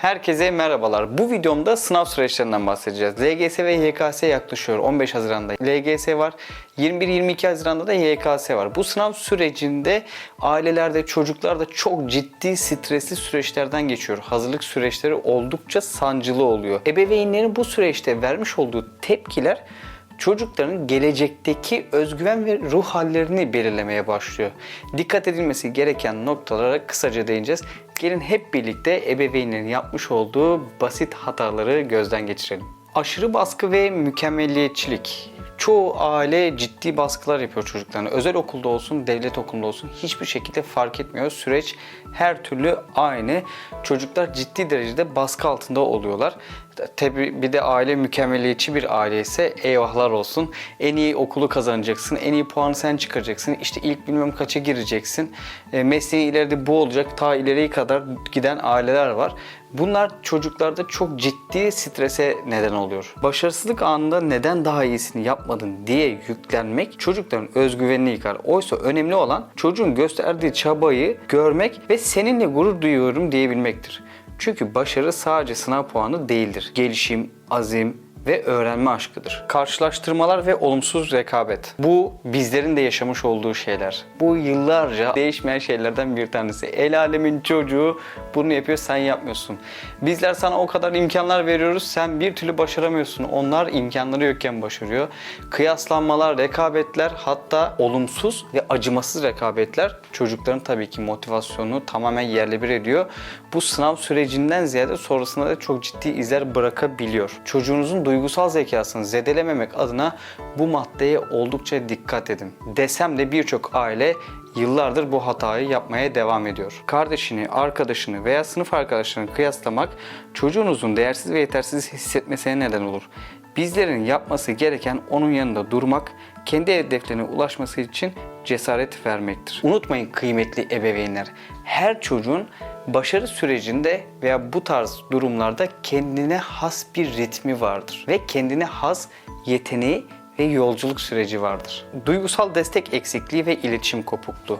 Herkese merhabalar. Bu videomda sınav süreçlerinden bahsedeceğiz. LGS ve YKS yaklaşıyor. 15 Haziran'da LGS var. 21-22 Haziran'da da YKS var. Bu sınav sürecinde ailelerde, çocuklar da çok ciddi stresli süreçlerden geçiyor. Hazırlık süreçleri oldukça sancılı oluyor. Ebeveynlerin bu süreçte vermiş olduğu tepkiler çocukların gelecekteki özgüven ve ruh hallerini belirlemeye başlıyor. Dikkat edilmesi gereken noktalara kısaca değineceğiz. Gelin hep birlikte ebeveynlerin yapmış olduğu basit hataları gözden geçirelim. Aşırı baskı ve mükemmeliyetçilik. Çoğu aile ciddi baskılar yapıyor çocuklarına. Özel okulda olsun, devlet okulunda olsun hiçbir şekilde fark etmiyor. Süreç her türlü aynı. Çocuklar ciddi derecede baskı altında oluyorlar. Tabi bir de aile mükemmeliyetçi bir aile ise eyvahlar olsun. En iyi okulu kazanacaksın, en iyi puanı sen çıkaracaksın. İşte ilk bilmem kaça gireceksin. E, mesleğin ileride bu olacak. Ta ileriye kadar giden aileler var. Bunlar çocuklarda çok ciddi strese neden oluyor. Başarısızlık anında neden daha iyisini yapmadın diye yüklenmek çocukların özgüvenini yıkar. Oysa önemli olan çocuğun gösterdiği çabayı görmek ve seninle gurur duyuyorum diyebilmektir. Çünkü başarı sadece sınav puanı değildir. Gelişim, azim, ve öğrenme aşkıdır. Karşılaştırmalar ve olumsuz rekabet. Bu bizlerin de yaşamış olduğu şeyler. Bu yıllarca değişmeyen şeylerden bir tanesi. El alemin çocuğu bunu yapıyor sen yapmıyorsun. Bizler sana o kadar imkanlar veriyoruz sen bir türlü başaramıyorsun. Onlar imkanları yokken başarıyor. Kıyaslanmalar, rekabetler hatta olumsuz ve acımasız rekabetler çocukların tabii ki motivasyonunu tamamen yerle bir ediyor. Bu sınav sürecinden ziyade sonrasında da çok ciddi izler bırakabiliyor. Çocuğunuzun duygusal zekasını zedelememek adına bu maddeye oldukça dikkat edin. Desem de birçok aile yıllardır bu hatayı yapmaya devam ediyor. Kardeşini, arkadaşını veya sınıf arkadaşlarını kıyaslamak çocuğunuzun değersiz ve yetersiz hissetmesine neden olur. Bizlerin yapması gereken onun yanında durmak, kendi hedeflerine ulaşması için cesaret vermektir. Unutmayın kıymetli ebeveynler, her çocuğun başarı sürecinde veya bu tarz durumlarda kendine has bir ritmi vardır ve kendine has yeteneği ve yolculuk süreci vardır. Duygusal destek eksikliği ve iletişim kopukluğu.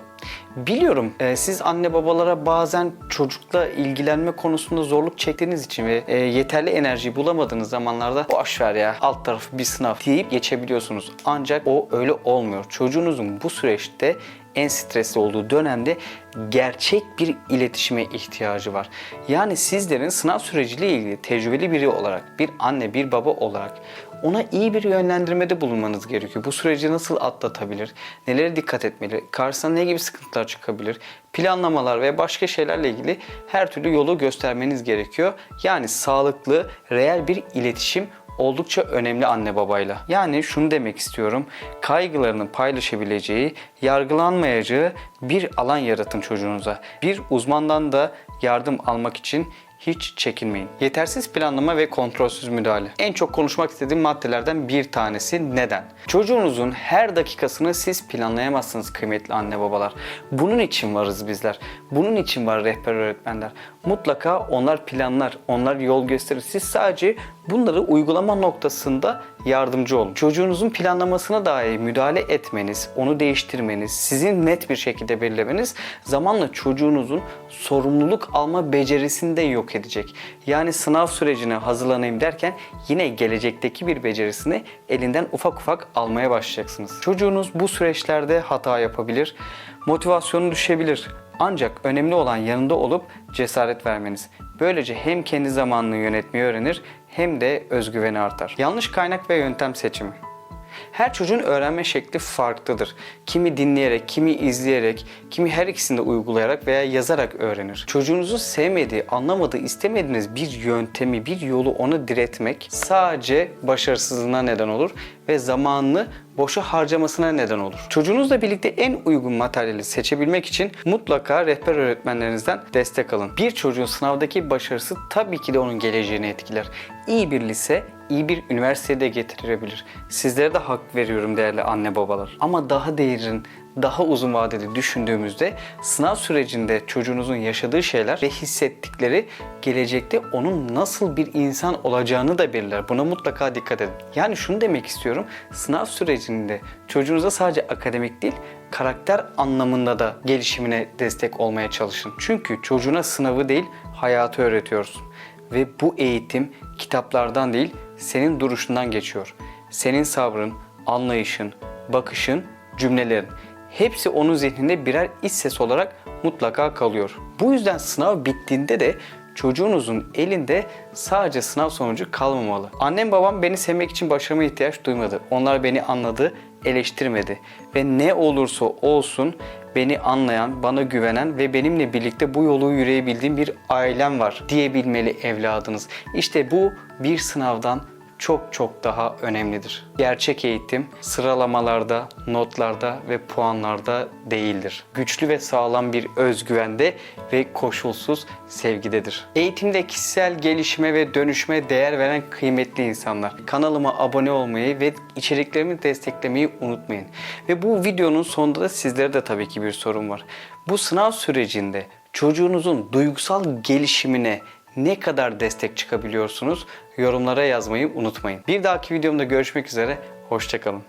Biliyorum e, siz anne babalara bazen çocukla ilgilenme konusunda zorluk çektiğiniz için ve e, yeterli enerjiyi bulamadığınız zamanlarda boş ver ya alt tarafı bir sınav deyip geçebiliyorsunuz. Ancak o öyle olmuyor. Çocuğunuzun bu süreçte en stresli olduğu dönemde gerçek bir iletişime ihtiyacı var. Yani sizlerin sınav süreciyle ilgili tecrübeli biri olarak, bir anne, bir baba olarak ona iyi bir yönlendirmede bulunmanız gerekiyor. Bu süreci nasıl atlatabilir? Nelere dikkat etmeli? Karşısına ne gibi sıkıntılar çıkabilir? Planlamalar ve başka şeylerle ilgili her türlü yolu göstermeniz gerekiyor. Yani sağlıklı, reel bir iletişim oldukça önemli anne babayla. Yani şunu demek istiyorum. Kaygılarını paylaşabileceği, yargılanmayacağı bir alan yaratın çocuğunuza. Bir uzmandan da yardım almak için hiç çekinmeyin. Yetersiz planlama ve kontrolsüz müdahale. En çok konuşmak istediğim maddelerden bir tanesi neden? Çocuğunuzun her dakikasını siz planlayamazsınız kıymetli anne babalar. Bunun için varız bizler. Bunun için var rehber öğretmenler. Mutlaka onlar planlar, onlar yol gösterir. Siz sadece bunları uygulama noktasında yardımcı olun. Çocuğunuzun planlamasına dahi müdahale etmeniz, onu değiştirmeniz, sizin net bir şekilde belirlemeniz zamanla çocuğunuzun sorumluluk alma becerisini de yok edecek. Yani sınav sürecine hazırlanayım derken yine gelecekteki bir becerisini elinden ufak ufak almaya başlayacaksınız. Çocuğunuz bu süreçlerde hata yapabilir, motivasyonu düşebilir. Ancak önemli olan yanında olup cesaret vermeniz. Böylece hem kendi zamanını yönetmeyi öğrenir hem de özgüveni artar. Yanlış kaynak ve yöntem seçimi. Her çocuğun öğrenme şekli farklıdır. Kimi dinleyerek, kimi izleyerek, kimi her ikisini de uygulayarak veya yazarak öğrenir. Çocuğunuzu sevmediği, anlamadığı, istemediğiniz bir yöntemi, bir yolu ona diretmek sadece başarısızlığına neden olur ve zamanını boşa harcamasına neden olur. Çocuğunuzla birlikte en uygun materyali seçebilmek için mutlaka rehber öğretmenlerinizden destek alın. Bir çocuğun sınavdaki başarısı tabii ki de onun geleceğini etkiler. İyi bir lise, iyi bir üniversitede getirebilir. Sizlere de hak veriyorum değerli anne babalar. Ama daha değerin, daha uzun vadede düşündüğümüzde sınav sürecinde çocuğunuzun yaşadığı şeyler ve hissettikleri gelecekte onun nasıl bir insan olacağını da belirler. Buna mutlaka dikkat edin. Yani şunu demek istiyorum. Sınav sürecinde çocuğunuza sadece akademik değil, karakter anlamında da gelişimine destek olmaya çalışın. Çünkü çocuğuna sınavı değil, hayatı öğretiyoruz. Ve bu eğitim kitaplardan değil senin duruşundan geçiyor. Senin sabrın, anlayışın, bakışın, cümlelerin hepsi onun zihninde birer iç ses olarak mutlaka kalıyor. Bu yüzden sınav bittiğinde de çocuğunuzun elinde sadece sınav sonucu kalmamalı. Annem babam beni sevmek için başarıma ihtiyaç duymadı. Onlar beni anladı, eleştirmedi ve ne olursa olsun beni anlayan, bana güvenen ve benimle birlikte bu yolu yürüyebildiğim bir ailem var diyebilmeli evladınız. İşte bu bir sınavdan çok çok daha önemlidir. Gerçek eğitim sıralamalarda, notlarda ve puanlarda değildir. Güçlü ve sağlam bir özgüvende ve koşulsuz sevgidedir. Eğitimde kişisel gelişime ve dönüşme değer veren kıymetli insanlar. Kanalıma abone olmayı ve içeriklerimi desteklemeyi unutmayın. Ve bu videonun sonunda da sizlere de tabii ki bir sorum var. Bu sınav sürecinde çocuğunuzun duygusal gelişimine ne kadar destek çıkabiliyorsunuz? Yorumlara yazmayı unutmayın. Bir dahaki videomda görüşmek üzere. Hoşçakalın.